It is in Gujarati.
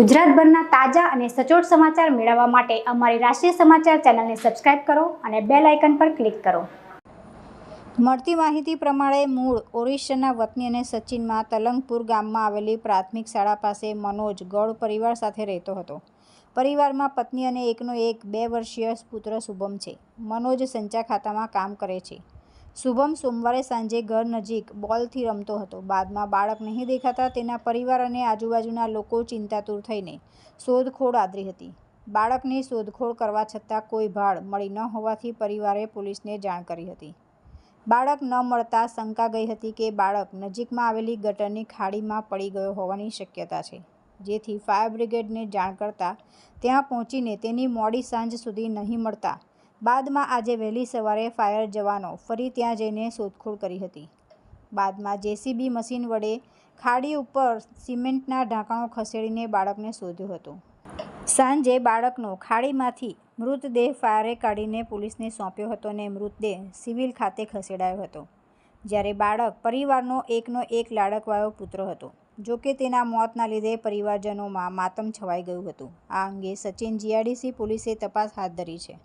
ગુજરાતભરના તાજા અને સચોટ સમાચાર મેળવવા માટે અમારી રાષ્ટ્રીય સમાચાર ચેનલને સબસ્ક્રાઇબ કરો અને બેલ આઇકન પર ક્લિક કરો. મળતી માહિતી પ્રમાણે મૂળ ઓરિસ્સાના વતની અને સચિનમાં તલંગપુર ગામમાં આવેલી પ્રાથમિક શાળા પાસે મનોજ ગૌડ પરિવાર સાથે રહેતો હતો. પરિવારમાં પત્ની અને એકનો એક બે વર્ષીય પુત્ર શુભમ છે. મનોજ સંચા ખાતામાં કામ કરે છે. શુભમ સોમવારે સાંજે ઘર નજીક બોલથી રમતો હતો. બાદમાં બાળક નહીં દેખાતા તેના પરિવાર અને આજુબાજુના લોકો ચિંતાતુર થઈને શોધખોળ આદરી હતી. બાળકની શોધખોળ કરવા છતાં કોઈ ભાળ મળી ન હોવાથી પરિવારે પોલીસને જાણ કરી હતી. બાળક ન મળતા શંકા ગઈ હતી કે બાળક નજીકમાં આવેલી ગટરની ખાડીમાં પડી ગયો હોવાની શક્યતા છે. જેથી ફાયર બ્રિગેડને જાણ કરતાં ત્યાં પહોંચીને તેની મોડી સાંજ સુધી નહીં મળતા બાદમાં આજે વહેલી સવારે ફાયર જવાનો ફરી ત્યાં જઈને શોધખોળ કરી હતી. બાદમાં જેસીબી મશીન વડે ખાડી ઉપર સિમેન્ટના ઢાંકણો ખસેડીને બાળકને શોધ્યો હતો. સાંજે બાળકનો ખાડીમાંથી મૃતદેહ ફાયરે કાઢીને પોલીસને સોંપ્યો હતો અને મૃતદેહ સિવિલ ખાતે ખસેડાયો હતો, જ્યારે બાળક પરિવારનો એકનો એક લાડકવાયો પુત્ર હતો, જો કે તેના મોતના લીધે પરિવારજનોમાં માતમ છવાઈ ગયું હતું. આ અંગે સચિન જીઆઈડીસી પોલીસે તપાસ હાથ ધરી છે.